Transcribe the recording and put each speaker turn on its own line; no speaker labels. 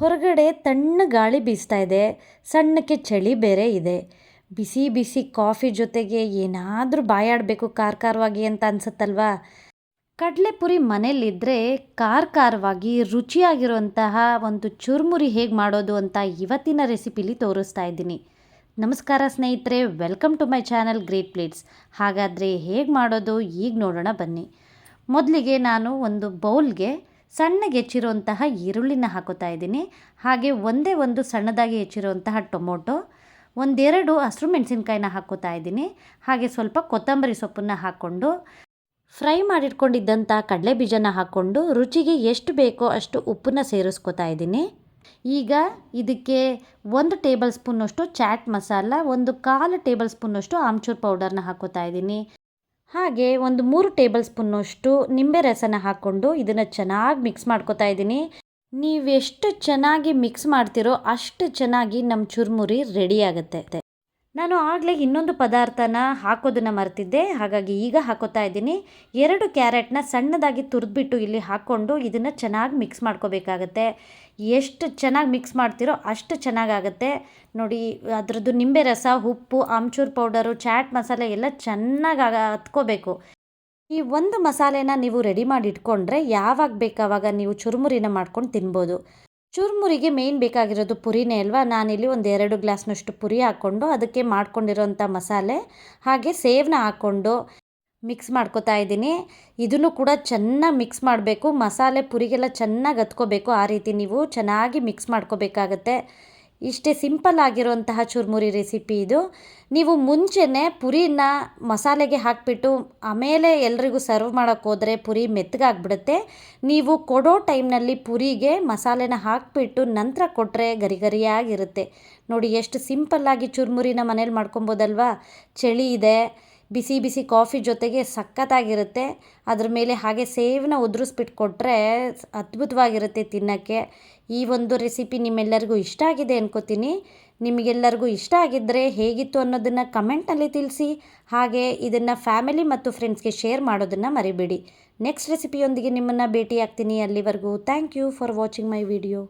ಹೊರಗಡೆ ತಣ್ಣ ಗಾಳಿ ಬೀಸ್ತಾ ಇದೆ. ಸಣ್ಣಕ್ಕೆ ಚಳಿ ಬೇರೆ ಇದೆ. ಬಿಸಿ ಬಿಸಿ ಕಾಫಿ ಜೊತೆಗೆ ಏನಾದರೂ ಬಾಯಾಡಬೇಕು ಖಾರ ಖಾರವಾಗಿ ಅಂತ ಅನ್ಸುತ್ತಲ್ವಾ? ಕಡಲೆಪುರಿ ಮನೆಯಲ್ಲಿದ್ದರೆ ಖಾರ ಖಾರವಾಗಿ ರುಚಿಯಾಗಿರುವಂತಹ ಒಂದು ಚುರುಮುರಿ ಹೇಗೆ ಮಾಡೋದು ಅಂತ ಇವತ್ತಿನ ರೆಸಿಪಿಲಿ ತೋರಿಸ್ತಾ ಇದ್ದೀನಿ. ನಮಸ್ಕಾರ ಸ್ನೇಹಿತರೆ, welcome to my channel great plates. ಹಾಗಾದರೆ ಹೇಗೆ ಮಾಡೋದು? ಈಗ ನೋಡೋಣ ಬನ್ನಿ. ಮೊದಲಿಗೆ ನಾನು ಒಂದು ಬೌಲ್ಗೆ ಸಣ್ಣಗೆ ಹೆಚ್ಚಿರುವಂತಹ ಈರುಳ್ಳಿನ ಹಾಕೋತಾ ಇದ್ದೀನಿ. ಹಾಗೆ ಒಂದೇ ಒಂದು ಸಣ್ಣದಾಗಿ ಹೆಚ್ಚಿರುವಂತಹ ಟೊಮೊಟೊ, ಒಂದೆರಡು ಹಸಿರು ಮೆಣಸಿನ್ಕಾಯಿನ ಹಾಕೋತಾ ಇದ್ದೀನಿ. ಹಾಗೆ ಸ್ವಲ್ಪ ಕೊತ್ತಂಬರಿ ಸೊಪ್ಪನ್ನು ಹಾಕ್ಕೊಂಡು, ಫ್ರೈ ಮಾಡಿಟ್ಕೊಂಡಿದ್ದಂಥ ಕಡಲೆ ಬೀಜನ ಹಾಕ್ಕೊಂಡು ರುಚಿಗೆ ಎಷ್ಟು ಬೇಕೋ ಅಷ್ಟು ಉಪ್ಪನ್ನ ಸೇರಿಸ್ಕೊತಾ ಇದ್ದೀನಿ. ಈಗ ಇದಕ್ಕೆ ಒಂದು ಟೇಬಲ್ ಸ್ಪೂನಷ್ಟು ಚಾಟ್ ಮಸಾಲ, ಒಂದು ಕಾಲು ಟೇಬಲ್ ಸ್ಪೂನಷ್ಟು ಆಮ್ಚೂರ್ ಪೌಡರ್ನ ಹಾಕೋತಾ ಇದ್ದೀನಿ. ಹಾಗೆ ಒಂದು ಮೂರು ಟೇಬಲ್ ಸ್ಪೂನ್ನಷ್ಟು ನಿಂಬೆ ರಸನ ಹಾಕ್ಕೊಂಡು ಇದನ್ನು ಚೆನ್ನಾಗಿ ಮಿಕ್ಸ್ ಮಾಡ್ಕೊತಾ ಇದ್ದೀನಿ. ನೀವೆಷ್ಟು ಚೆನ್ನಾಗಿ ಮಿಕ್ಸ್ ಮಾಡ್ತೀರೋ ಅಷ್ಟು ಚೆನ್ನಾಗಿ ನಮ್ಮ ಚುರುಮುರಿ ರೆಡಿ ಆಗುತ್ತೆ. ನಾನು ಆಗಲೇ ಇನ್ನೊಂದು ಪದಾರ್ಥನ ಹಾಕೋದನ್ನು ಮರೆತಿದ್ದೆ. ಹಾಗಾಗಿ ಈಗ ಹಾಕೋತಾ ಇದ್ದೀನಿ. ಎರಡು ಕ್ಯಾರೆಟ್ನ ಸಣ್ಣದಾಗಿ ತುರಿದ್ಬಿಟ್ಟು ಇಲ್ಲಿ ಹಾಕ್ಕೊಂಡು ಇದನ್ನು ಚೆನ್ನಾಗಿ ಮಿಕ್ಸ್ ಮಾಡ್ಕೋಬೇಕಾಗತ್ತೆ. ಎಷ್ಟು ಚೆನ್ನಾಗಿ ಮಿಕ್ಸ್ ಮಾಡ್ತೀರೋ ಅಷ್ಟು ಚೆನ್ನಾಗಾಗತ್ತೆ. ನೋಡಿ, ಅದರದ್ದು ನಿಂಬೆ ರಸ ಉಪ್ಪು ಆಮ್ಚೂರ್ ಪೌಡರು, ಚಾಟ್ ಮಸಾಲೆ ಎಲ್ಲ ಚೆನ್ನಾಗಿ ಹತ್ಕೋಬೇಕು. ಈ ಒಂದು ಮಸಾಲೆನ ನೀವು ರೆಡಿ ಮಾಡಿ ಇಟ್ಕೊಂಡ್ರೆ ಯಾವಾಗ ಬೇಕಾವಾಗ ನೀವು ಚುರುಮುರಿನ ಮಾಡ್ಕೊಂಡು ತಿನ್ಬೋದು. ಚುರುಮುರಿಗೆ ಮೇಯ್ನ್ ಬೇಕಾಗಿರೋದು ಪುರಿನೇ ಅಲ್ವಾ? ನಾನಿಲ್ಲಿ ಒಂದು ಎರಡು ಗ್ಲಾಸ್ನಷ್ಟು ಪುರಿ ಹಾಕ್ಕೊಂಡು ಅದಕ್ಕೆ ಮಾಡ್ಕೊಂಡಿರೋಂಥ ಮಸಾಲೆ, ಹಾಗೆ ಸೇವನ್ನ ಹಾಕ್ಕೊಂಡು ಮಿಕ್ಸ್ ಮಾಡ್ಕೊತಾ ಇದ್ದೀನಿ. ಇದನ್ನು ಕೂಡ ಚೆನ್ನಾಗಿ ಮಿಕ್ಸ್ ಮಾಡಬೇಕು. ಮಸಾಲೆ ಪುರಿಗೆಲ್ಲ ಚೆನ್ನಾಗಿ ಹತ್ಕೋಬೇಕು. ಆ ರೀತಿ ನೀವು ಚೆನ್ನಾಗಿ ಮಿಕ್ಸ್ ಮಾಡ್ಕೋಬೇಕಾಗತ್ತೆ. ಇಷ್ಟೇ ಸಿಂಪಲ್ ಆಗಿರುವಂತಹ ಚುರುಮುರಿ ರೆಸಿಪಿ ಇದು. ನೀವು ಮುಂಚೆನೇ ಪುರಿನ ಮಸಾಲೆಗೆ ಹಾಕಿಬಿಟ್ಟು ಆಮೇಲೆ ಎಲ್ರಿಗೂ ಸರ್ವ್ ಮಾಡೋಕ್ಕೆ ಹೋದರೆ ಪುರಿ ಮೆತ್ತಗಾಗ್ಬಿಡುತ್ತೆ. ನೀವು ಕೊಡೋ ಟೈಮ್ನಲ್ಲಿ ಪುರಿಗೆ ಮಸಾಲೆನ ಹಾಕಿಬಿಟ್ಟು ನಂತರ ಕೊಟ್ಟರೆ ಗರಿ ಗರಿಯಾಗಿರುತ್ತೆ ನೋಡಿ ಎಷ್ಟು ಸಿಂಪಲ್ಲಾಗಿ ಚುರುಮುರಿನ ಮನೇಲಿ ಮಾಡ್ಕೊಬೋದಲ್ವಾ? ಚಳಿ ಇದೆ ಬಿಸಿ ಬಿಸಿ ಕಾಫಿ ಜೊತೆಗೆ ಸಖತ್ತಾಗಿರುತ್ತೆ. ಅದ್ರ ಮೇಲೆ ಹಾಗೆ ಸೇವನ್ನ ಉದುರಿಸ್ಬಿಟ್ಟು ಕೊಟ್ಟರೆ ಅದ್ಭುತವಾಗಿರುತ್ತೆ ತಿನ್ನೋಕ್ಕೆ. ಈ ಒಂದು ರೆಸಿಪಿ ನಿಮ್ಮೆಲ್ಲರಿಗೂ ಇಷ್ಟ ಆಗಿದೆ ಅನ್ಕೋತೀನಿ. ನಿಮಗೆಲ್ಲರಿಗೂ ಇಷ್ಟ ಆಗಿದ್ದರೆ ಹೇಗಿತ್ತು ಅನ್ನೋದನ್ನು ಕಮೆಂಟ್ನಲ್ಲಿ ತಿಳಿಸಿ. ಹಾಗೆ ಇದನ್ನು ಫ್ಯಾಮಿಲಿ ಮತ್ತು ಫ್ರೆಂಡ್ಸ್ಗೆ ಶೇರ್ ಮಾಡೋದನ್ನು ಮರಿಬೇಡಿ. ನೆಕ್ಸ್ಟ್ ರೆಸಿಪಿಯೊಂದಿಗೆ ನಿಮ್ಮನ್ನು ಭೇಟಿಯಾಗ್ತೀನಿ ಅಲ್ಲಿವರೆಗೂ. Thank you for watching my video.